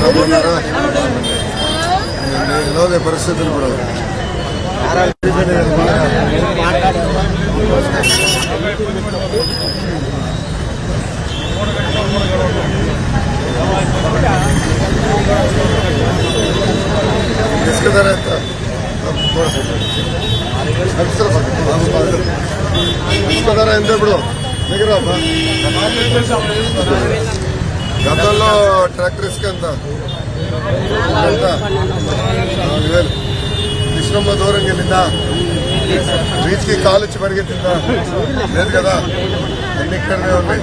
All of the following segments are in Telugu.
బాగున్నారా ఎలా పరిస్థితులు కూడా. ఇసుక ధర ఎంత? ఇసుక ధర ఎంత ఇప్పుడు? గతంలో ట్రాక్టర్ ఇసుక ఎంత? నాలుగు వేలు. కృష్ణమ్మ దూరం వెళ్ళిందా? బీచ్కి కాలు వచ్చి పరిగెత్తిందా? లేదు కదా. అన్ని ఇక్కడనే ఉన్నాయి.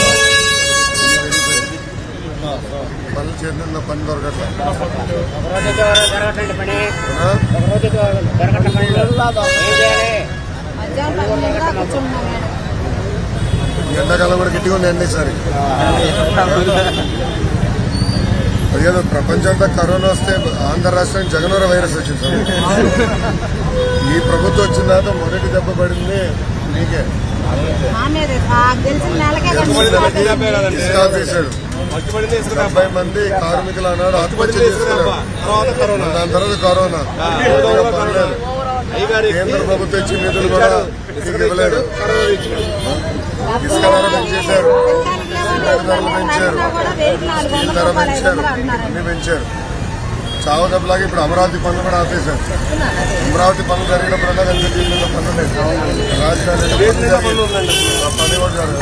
పని దొరకట్లా? ఎండాకాలం కూడా గట్టిగా ఉంది అండి ఈసారి. అదేదో ప్రపంచం అంతా కరోనా వస్తే ఆంధ్ర రాష్ట్రానికి జగనవర వైరస్ వచ్చింది సార్. ఈ ప్రభుత్వం వచ్చిన తర్వాత మొదటి దెబ్బ పడింది మీకే. డెబ్బై మంది కార్మికులు అన్నాడు ఆత్మహత్య దాని తర్వాత కరోనా. కేంద్ర ప్రభుత్వం ఇచ్చిన నిధులు కూడా ఇవ్వలేదు. ఇసుక ధర పెంచేశారు ధరలు పెంచారు ధర పెంచారు. అన్ని పెంచారు. చావు దెబ్బలాగా ఇప్పుడు అమరావతి పనులు కూడా ఆపేశారు. అమరావతి పనులు జరిగినప్పుడల్లా కలిసి దీని పనులు పని కూడా జరగదు.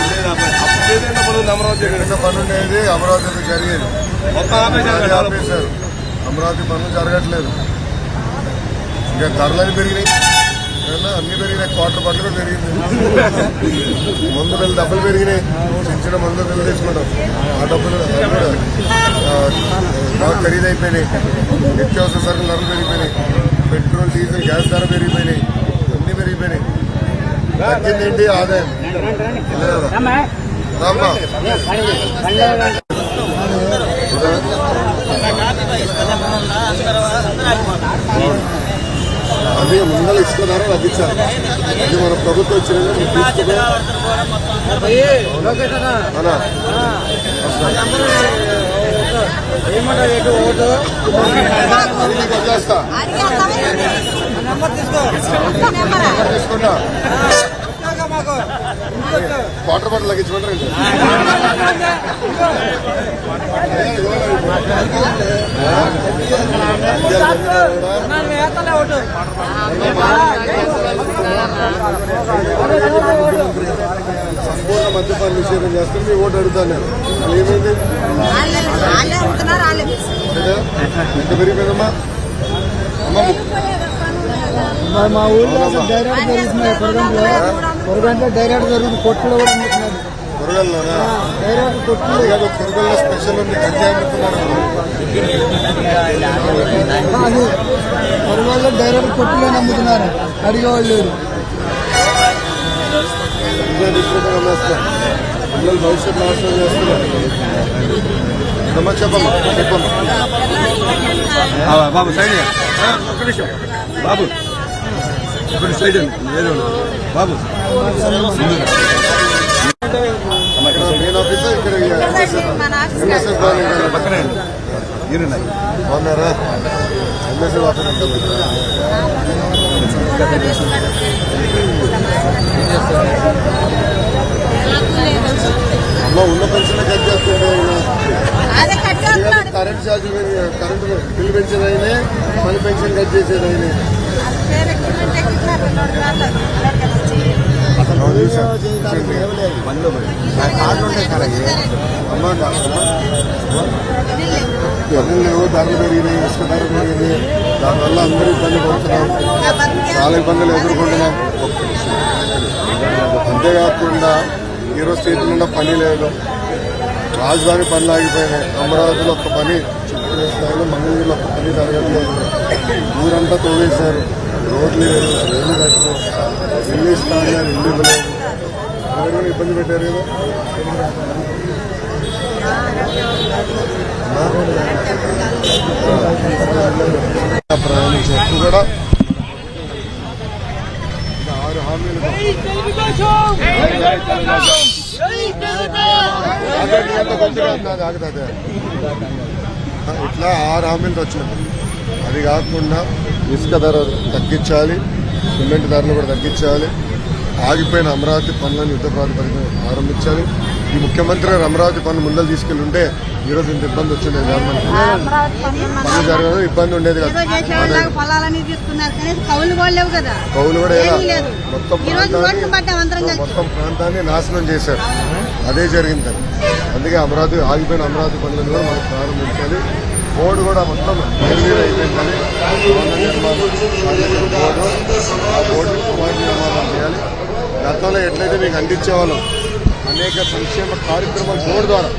జరిగిన పని ఉండేది అమరావతి జరిగేది. ఆపేశారు అమరావతి పనులు జరగట్లేదు. ఇంకా ధరలు పెరిగినాయి. ఏమన్నా అన్ని పెరిగినాయి క్వార్టర్ పట్ల కూడా పెరిగింది. మందు బిల్లు డబ్బులు పెరిగినాయి. చిన్న చిన్న మందు బిల్లు తీసుకుంటాం ఆ డబ్బులు బాగా ఖరీదైపోయినాయి. నిత్యావసర సరుకులు ధరలు పెరిగిపోయినాయి. పెట్రోల్ డీజిల్ గ్యాస్ ధర పెరిగిపోయినాయి. అన్ని పెరిగిపోయినాయి. తగ్గింది ఏంటి? ఆదాయం? రామ్మా. అది ముందర ఇసుక ధర తగ్గించాలి అది మన ప్రభుత్వం వచ్చిన చేస్తా తీసుకుంటా. వాటర్ బాటిల్ తగ్గించమంటారండి సంపూర్ణ మద్యపాన నిషేధం చేస్తే మీ ఓటు అడుగుతాను నేను. అది ఏమైంది? ఎంత పెరిగిపోయిందమ్మా అమ్మ మరి మా ఊళ్ళో అసలు డైరెక్ట్ కొరగంట్లో డైరెక్ట్ జరుగుతుంది కొట్టులో కూడా అమ్ముతున్నాడు డైరెక్ట్ అది కాదు స్పెషల్ ఉంది గంజాయి అమ్ముతున్నారు అది కొరగాల్లో డైరెక్ట్ కొట్టులో అమ్ముతున్నారు అడిగేవాళ్ళు లేరు. అమ్మేస్తాం పిల్లలు భవిష్యత్తు నాశనం చేస్తున్నారు. చెప్పమ్మా? చెప్పమ్మా. బాబు సైడ్ ఒక్క నిమిషం. బాబు ఇప్పుడు సైడ్ ఇవ్వండి. బాబు. ఇక్కడ మెయిన్ ఆఫీసర్ ఇక్కడ మన ఆఫీస్ ఎంఎస్ఎస్ బాగున్నాయి పక్కనే ఈయనున్నాయి బాగున్నారా ఎంఎస్ఎస్ ఎంత అమ్మ ఉన్న పెన్షన్ కట్ చేస్తుంటే కరెంట్ ఛార్జ్ కరెంట్ బిల్ పెంచేది అయినే మళ్ళీ పెన్షన్ కట్ చేసేది అయినే వేరే కిలోమీటర్ కార్లు ఉంటాయి కదా ఇవి. అమ్మా ధరలు పెరిగినాయి ఇసుక ధర పెరిగింది దానివల్ల అందరూ ఇబ్బంది పడుతున్నాం చాలా ఇబ్బందులు ఎదుర్కొంటున్నాం అంతేకాకుండా ఈరోజు చేతి నిండా పని లేదు. రాజధాని పనులు ఆగిపోయినాయి అమరావతిలో ఒక పని చిత్తూరు స్థాయిలో మంగళగిరిలో ఒక పని జరగట్లేదు. ఊరంతా తోవేశారు రోడ్లు లేదు రైలు కట్టరు ఇల్లు ఇస్తాను ఇల్లు ఇవ్వలేదు. ఎవరైనా ఇబ్బంది పెట్టారు కదా? ఆ? ప్రయాణించే హక్కు కూడా ఇంకా ఆరు హామీలు ఆగండి, ఎంత కొంచెం ఆగుతుంది, ఆగుతుంది. ఇట్లా ఆరు హామీలతో వచ్చినాయి. అది కాకుండా ఇసుక ధర తగ్గించాలి సిమెంట్ ధరలు కూడా తగ్గించాలి. ఆగిపోయిన అమరావతి పనులను యుద్ధ ప్రాతిపదికన ప్రారంభించాలి ఈ ముఖ్యమంత్రి గారు అమరావతి పనులు ముందలు తీసుకెళ్ళి ఉంటే ఈరోజు ఇంత ఇబ్బంది వచ్చింది గవర్నమెంట్ పనులు జరగదు ఇబ్బంది ఉండేది కదా. కౌలు కూడా మొత్తం మొత్తం ప్రాంతాన్ని నాశనం చేశారు. అదే జరిగింది. అందుకే అమరావతి ఆగిపోయిన అమరావతి పనులను కూడా మనం ప్రారంభించాలి. బోర్డు కూడా మొత్తం నిర్వీర్యం అయిపోయిందని బోర్డు ఆ బోర్డు నిర్మాణం చేయాలి గతంలో ఎట్లయితే మీకు అందించేవాళ్ళం అనేక సంక్షేమ కార్యక్రమాలు బోర్డు ద్వారా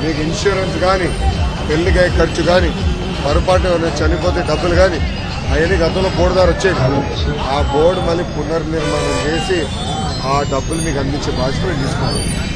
మీకు ఇన్సూరెన్స్ కానీ పెళ్ళికి అయ్యే ఖర్చు కానీ పొరపాటు చనిపోతే డబ్బులు కానీ అవన్నీ గతంలో బోర్డు ద్వారా వచ్చేది ఆ బోర్డు మళ్ళీ పునర్నిర్మాణం చేసి ఆ డబ్బులు మీకు అందించే బాధ్యత మేము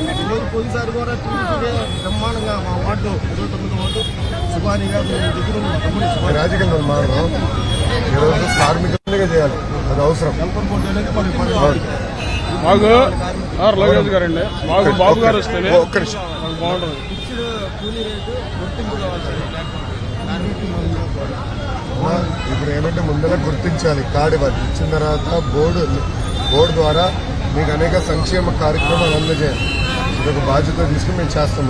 ఈరోజు పోయినసారి కూడా టీడీపీకే బ్రహ్మాండంగా మా వార్డు ఇరవై తొమ్మిది వార్డు సుభాని గారు దగ్గర ఉన్న తమ్ముడి సుభాని రాజకీయ మారడం ఈరోజు కార్మికులుగా చేయాలి. అది అవసరం. మాకు లోకేష్ గారు అండి మాకు బాబు గారు వస్తేనే ఒక్క బాగుంటుంది. కూలీ రేటు గుర్తింపు ఇప్పుడు ఏమంటే ముందర గుర్తించాలి. కార్డు ఇవ్వాలి. ఇచ్చిన తర్వాత బోర్డు బోర్డు ద్వారా మీకు అనేక సంక్షేమ కార్యక్రమాలు అందజేయాలి ఇది ఒక బాధ్యత తీసుకుని మేము చేస్తాం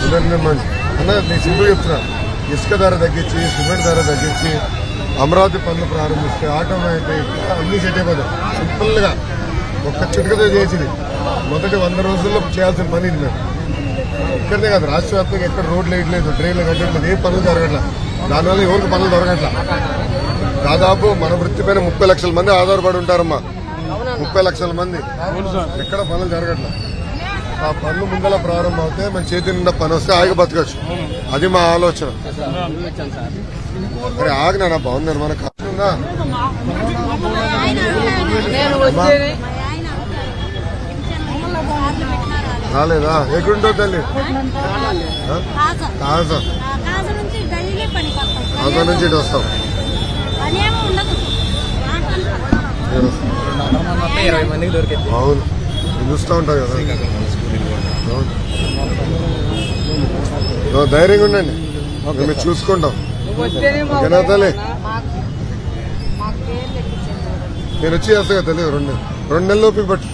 పునర్నిర్మాణం అన్న నేను సింపుల్ చెప్తున్నా. ఇసుక ధర తగ్గించి సిమెంట్ ధర తగ్గించి అమరావతి పనులు ప్రారంభిస్తే ఆటోమేటిక్ అన్ని సెట్ అయిపోతాయి. సింపుల్గా. ఒక్క చిటికతో చేసింది. మొదటి వంద రోజుల్లో చేయాల్సిన పని ఇది మేము. ఇక్కడనే కాదు రాష్ట్ర వ్యాప్తంగా ఎక్కడ రోడ్లు వేయట్లేదు డ్రైన్లు కట్టట్లేదు ఏ పనులు జరగట్లా. దానివల్ల ఎవరికి పనులు దొరకట్లా. దాదాపు మన వృత్తిపైన ముప్పై లక్షల మంది ఆధారపడి ఉంటారమ్మా. ముప్పై లక్షల మంది. ఎక్కడ పనులు జరగట్లా. ఆ పనులు ముందల ప్రారంభం అవుతే మన చేతి నిండా పని వస్తే ఆగి బతకచ్చు. అది మా ఆలోచన. అరే ఆగినా నా భవన నిర్మాణ ఖర్చు ఉందా? రాలేదా? ఎక్కడుంటావు తల్లి? కాజా. కాజా నుంచి ఇటు వస్తాం. అవును. నేను చూస్తూ ఉంటావు కదా. అవును. ధైర్యంగా ఉండండి. మేము చూసుకుంటాం. ఓకేనా తల్లి? నేను వచ్చి చేస్తా కదా తల్లి రెండు. రెండు నెలలు ఓపిక పట్టు.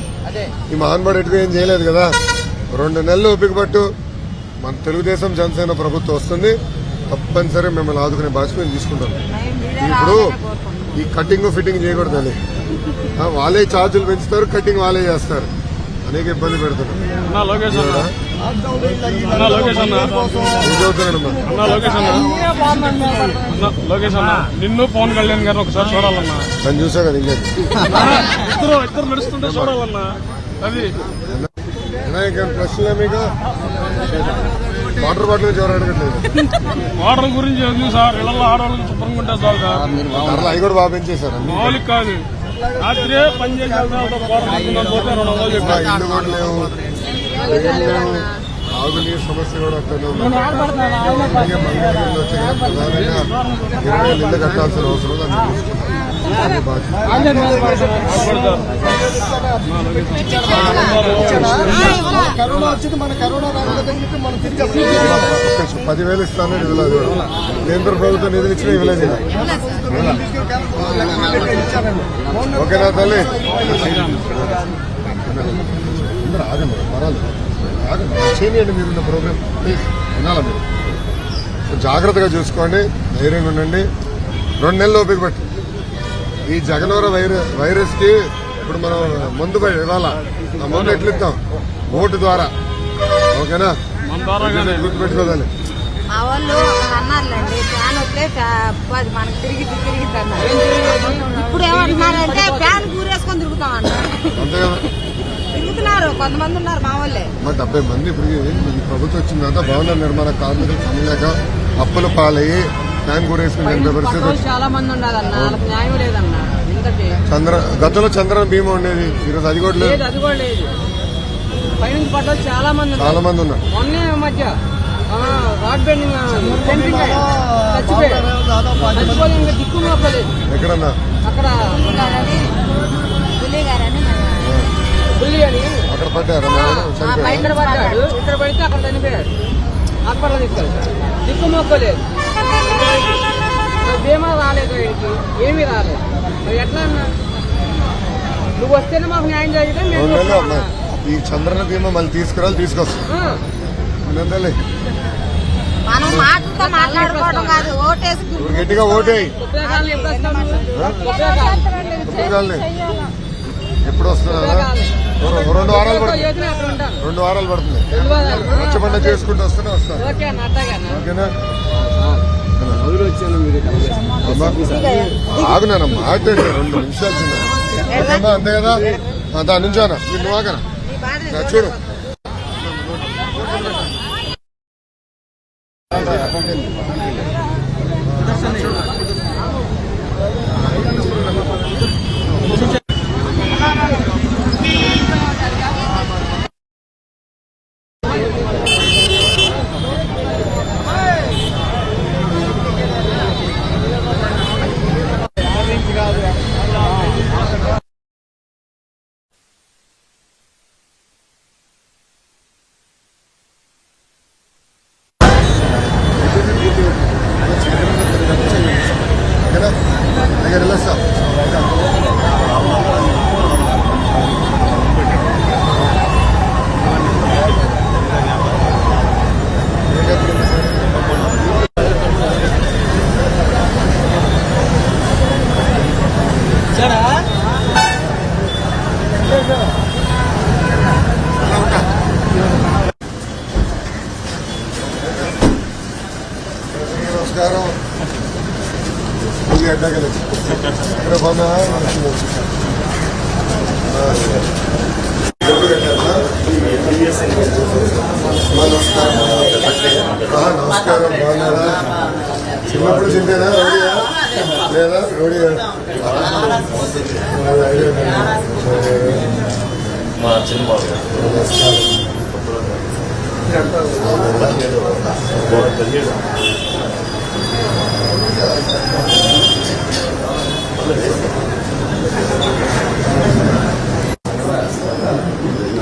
ఈ మహాన్బాడు ఎటుగా ఏం చేయలేదు కదా. రెండు నెలలు ఓపిక పట్టు. మన తెలుగుదేశం జనసేన ప్రభుత్వం వస్తుంది. తప్పనిసరి మిమ్మల్ని ఆదుకునే బాధ్యత తీసుకుంటాం. ఇప్పుడు ఈ కటింగ్ ఫిట్టింగ్ చేయకూడదు ఆ, వాళ్ళే ఛార్జీలు పెంచుతారు కటింగ్ వాళ్ళే చేస్తారు. అనేక ఇబ్బంది పెడతారు అన్నా లోకేష్ అన్న. నిన్ను పవన్ కళ్యాణ్ గారిని ఒకసారి చూడాలన్నా. నేను చూసా కదా ఇంకా ఇద్దరు ఇద్దరు నడుస్తుంటే చూడాలన్నా. అది. వినాయక ప్రశ్నలే మీకు వాటర్ బాటిల్ ఎవరు అడగట్లేదు? వాటర్ గురించి ఎందుకు సార్ ఇళ్ళల్లో ఆడవాళ్ళకి శుభ్రంగా ఉంటే చాలు సార్. ధరలు అవి కూడా బాగా పెంచేశారు. అన్ని. మామూలుగా కాదు. రాత్రే పని చేసి వెళ్తాం కూర తీసుకుందాం పోతే రెండు వందలు ఇంకా చెప్పారు ఇల్లు కూడా లేవు. ఏం లేవు. తాగునీరు సమస్య కూడా ప్రధానంగా ఇరవై ఇల్లు కట్టాల్సిన అవసరం ఉంది కరోనా వచ్చింది మన కరోనా రాకూడదని మనం తిరిగి పదివేలు ఇస్తాను నిధులు కేంద్ర ప్రభుత్వం నిధులు ఇచ్చినా ఇవ్వలేదు. ఓకేనా తల్లి? ఆగండి పర్వాలేదు ఆగండి చేయండి మీరు ప్రోగ్రామ్ ప్లీజ్ వినాలా మీరు? జాగ్రత్తగా చూసుకోండి ధైర్యంగా ఉండండి. రెండు నెలలు ఓపిక పట్టు. ఈ జగనవర వైరస్ వైరస్కి ఇప్పుడు మనం మందు ఇవ్వాలా? ఆ మందు ఎట్లు ఇద్దాం ఓటు ద్వారా. ఓకేనా? మన ద్వారా గుర్తుపెట్టుకోవాలి మా వాళ్ళు అక్కడ అన్నారులేండి ఫ్యాన్ వస్తే ఫ్యా- అది మనకి తిరిగి తిరిగి అన్నారు. ఇప్పుడు ఏమంటున్నారంటే ఫ్యాన్ కూరేసుకొని తిరుగుతాం అన్నారు అంతే కదా తిరుగుతున్నారు కొంతమంది ఉన్నారు మా వాళ్ళే. మా డెబ్బై మంది ఇప్పుడు ప్రభుత్వం వచ్చిందంతా భవన నిర్మాణ కార్మికులు పనిలేక అప్పుల పాలయ్యి ఫ్యాన్ కూరేసుకుని పరిస్థితి. చాలా మంది ఉండాలన్న వాళ్ళకి న్యాయం లేదన్న. చంద్ర గతంలో చంద్రన బీమా ఉండేది. ఈరోజు అది కూడా లేదు. అది కూడా లేదు. పైనుంచి పడ్డలు చాలా మంది చాలా మంది ఉన్నారు. మొన్నే మధ్య రాడ్ బెండింగ్ చచ్చిపోయాడు ఇంకా దిక్కు మొక్కలేదు ఎక్కడన్నా? అక్కడ బుల్లి అని. అక్కడ పడ్డారా. చనిపోయారా ఇక్కడ పడ్డాడు. ఇక్కడ పడితే అక్కడ చనిపోయాడు హాస్పిటల్ తీసుకెళ్తాడు దిక్కు మొక్కలేదు బీమా రాలేదు వీడికి? ఏమీ రాలేదు. నువ్వు వస్తేనే మాకు న్యాయం. ఈ చంద్రన బీమా మళ్ళీ తీసుకురాలి తీసుకొస్తాం. ఆ. నెలలే మనం మాటలతో మాట్లాడుకోవడం కాదు ఓటేసి ఇప్పుడు గట్టిగా ఓటేయి. ఉపయోగాలు ఎప్పుడు వస్తావు నువ్వు? ఉపయోగాలు. ఉపయోగాలే. ఎప్పుడు వస్తున్నా రెండు వారాలు పడుతుంది. రెండు వారాలు పడుతుంది. రచ్చబండ చేసుకుంటూ వస్తూనే వస్తాను. ఓకేనా? ఆగునానమ్మా వచ్చాను రెండు నిమిషాలు అంతే కదా? దాని నుంచానా నువ్వు ఆగనా? చూడు. బాధ చూడు ఓకేనా దగ్గర వెళ్ళొస్తా నమస్కారం ఇది అడ్డగలేదు ఇక్కడ బాగా నమస్కారం బాగున్నారా చిన్నప్పుడు చింతేనా రౌడియా లేదా రౌడియా మా చిన్నబాబు నమస్కారం